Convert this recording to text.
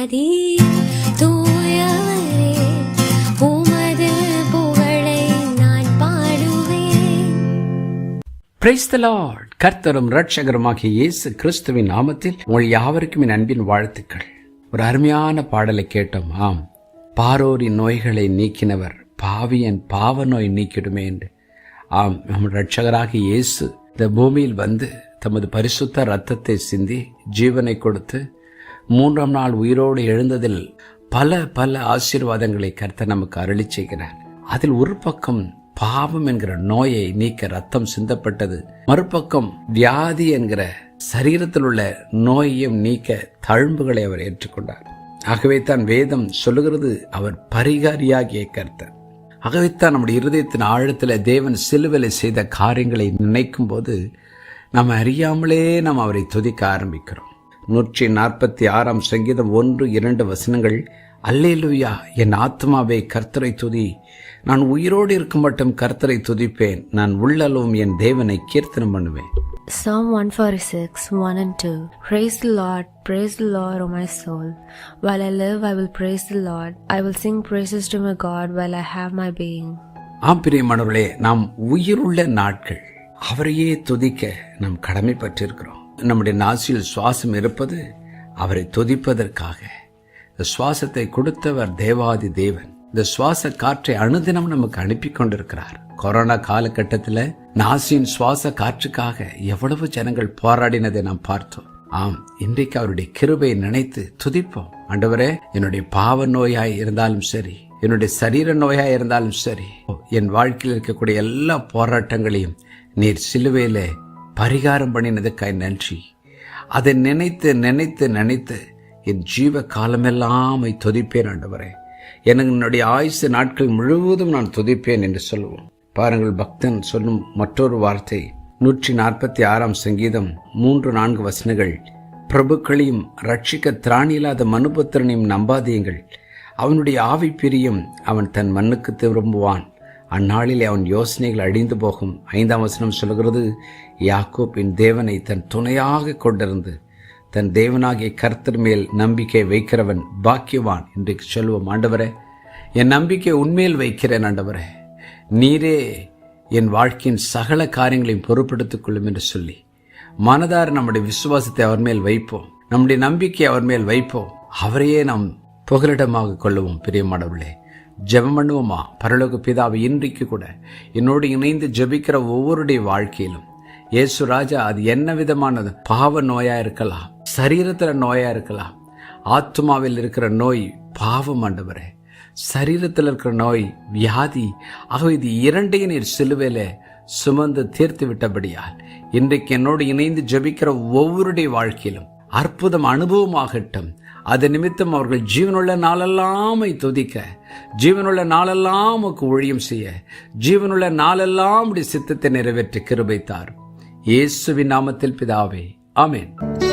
ஆதி கர்த்தரும் ரட்சகருமாகிய இயேசு கிறிஸ்துவின் நாமத்தில் உங்கள் யாவருக்கும் என் அன்பின் வாழ்த்துக்கள். ஒரு அருமையான பாடலை கேட்டோம். ஆம். பாரோரின் நோய்களை நீக்கினவர் பாவியன் பாவ நோய் நீக்கிடுமே என்று. ஆம். நம் ரட்சகராக இயேசு இந்த பூமியில் வந்து தமது பரிசுத்த ரத்தத்தை சிந்தி ஜீவனை கொடுத்து மூன்றாம் நாள் உயிரோடு எழுந்ததில் பல பல ஆசீர்வாதங்களை கருத்த நமக்கு அருளி செய்கிறார். அதில் ஒரு பக்கம் பாவம் என்கிற நோயை நீக்க ரத்தம் சிந்தப்பட்டது. மறுபக்கம் வியாதி என்கிற சரீரத்தில் உள்ள நோயையும் நீக்க தழும்புகளை அவர் ஏற்றுக்கொண்டார். ஆகவே தான் வேதம் சொல்லுகிறது அவர் பரிகாரியாகிய கர்த்தர். ஆகவே தான் நம்முடைய இருதயத்தின் ஆழத்தில் தேவன் சிலுவலை செய்த காரியங்களை நினைக்கும் போது நாம் அறியாமலே நாம் அவரை துதிக்க ஆரம்பிக்கிறோம். நூற்றி நாற்பத்தி ஆறாம் சங்கீதம் ஒன்று இரண்டு வசனங்கள் அல்லேலுயா என் ஆத்மாவே கர்த்தரை துதி நான் உயிரோடு இருக்கும் மட்டும் கர்த்தரை துதிப்பேன் நான் உள்ளளவும் என் தேவனை கீர்த்தனம் பண்ணுவேன் Psalm 146, 1 and 2. Praise the Lord, praise the Lord, O my soul. While I live, I will praise the Lord. I will sing praises to my God while I have my being. ஆம் பிரியமானவர்களே நாம் உயிருள்ள நாட்கள் அவரையே துதிக்க நாம் கடமைப்பட்டிருக்கிறோம் நம்முடைய நாசியில் சுவாசம் இருப்பது அவரை துதிப்பதற்காக. இந்த சுவாசத்தை கொடுத்தவர் தேவாதி தேவன். இந்த சுவாச காற்றை அனுதினம் நமக்கு அனுப்பி கொண்டிருக்கிறார். கொரோனா காலகட்டத்தில் நாசியின் சுவாச காற்றுக்காக எவ்வளவு ஜனங்கள் போராடினதை நாம் பார்த்தோம். ஆம் இன்றைக்கு அவருடைய கிருபை நினைத்து துதிப்போம். ஆண்டவரே என்னுடைய பாவ நோயாய் இருந்தாலும் சரி என்னுடைய சரீர நோயாய் இருந்தாலும் சரி என் வாழ்க்கையில் இருக்கக்கூடிய எல்லா போராட்டங்களையும் நீர் சிலுவையிலே பரிகாரம் பண்ணினதுக்காய் நன்றி. அதை நினைத்து நினைத்து நினைத்து என் ஜீவ காலமெல்லாம் துதிப்பேன் ஆண்டவரே. எனக்கு என்னுடைய ஆயுசு நாட்கள் முழுவதும் நான் துதிப்பேன் என்று சொல்லுவோம். பாருங்கள் பக்தன் சொல்லும் மற்றொரு வார்த்தை. நூற்றி நாற்பத்தி ஆறாம் சங்கீதம் மூன்று நான்கு வசனங்கள். பிரபுக்களையும் ரட்சிக்க திராணியில்லாத மனுபத்திரனையும் நம்பாதீங்கள் அவனுடைய ஆவி பிரியும் அவன் தன் மண்ணுக்கு திரும்புவான். அந்நாளிலே அவன் யோசனைகள் அழிந்து போகும். ஐந்தாம் வசனம் சொல்கிறது யாக்கோப்பின் தேவனை தன் துணையாக கொண்டிருந்து தன் தேவனாகிய கர்த்தர் மேல் நம்பிக்கை வைக்கிறவன் பாக்கியவான் என்று சொல்லுவோம் ஆண்டவரே என் நம்பிக்கை உண்மையில் வைக்கிறேன் ஆண்டவரே. நீரே என் வாழ்க்கையின் சகல காரியங்களையும் பொறுப்படுத்திக் கொள்ளும் என்று சொல்லி மனதார நம்முடைய விசுவாசத்தை அவர் மேல் வைப்போம். நம்முடைய நம்பிக்கை அவர் மேல் வைப்போம். அவரையே நாம் புகலிடமாக கொள்ளுவோம் பிரியமானவர்களே. ஜெபம் பண்ணுவோமா பரலோக பிதாவை இன்றைக்கு கூட என்னோடு இணைந்து ஜெபிக்கிற ஒவ்வொருடைய வாழ்க்கையிலும் இயேசு ராஜா அது என்ன விதமானது? பாவ நோயா இருக்கலாம் சரீரத்தில் நோயா இருக்கலாம். ஆத்மாவில் இருக்கிற நோய் பாவம் ஆண்டவரே. சரீரத்தில் இருக்கிற நோய் வியாதி ஆகவே இது இரண்டையும் நீர் சிலுவையில சுமந்து தீர்த்து விட்டபடியால் இன்றைக்கு என்னோடு இணைந்து ஜபிக்கிற ஒவ்வொருடைய வாழ்க்கையிலும் அற்புதம் அனுபவமாகட்டும். அது நிமித்தம் அவர்கள் ஜீவனுள்ள நாளெல்லாமை துதிக்க ஜீவனுள்ள நாளெல்லாம் ஊழியம் செய்ய ஜீவனுள்ள நாளெல்லாம் சித்தத்தை நிறைவேற்றி கிருபைத்தார். இயேசுவின் நாமத்தில் பிதாவே ஆமேன்.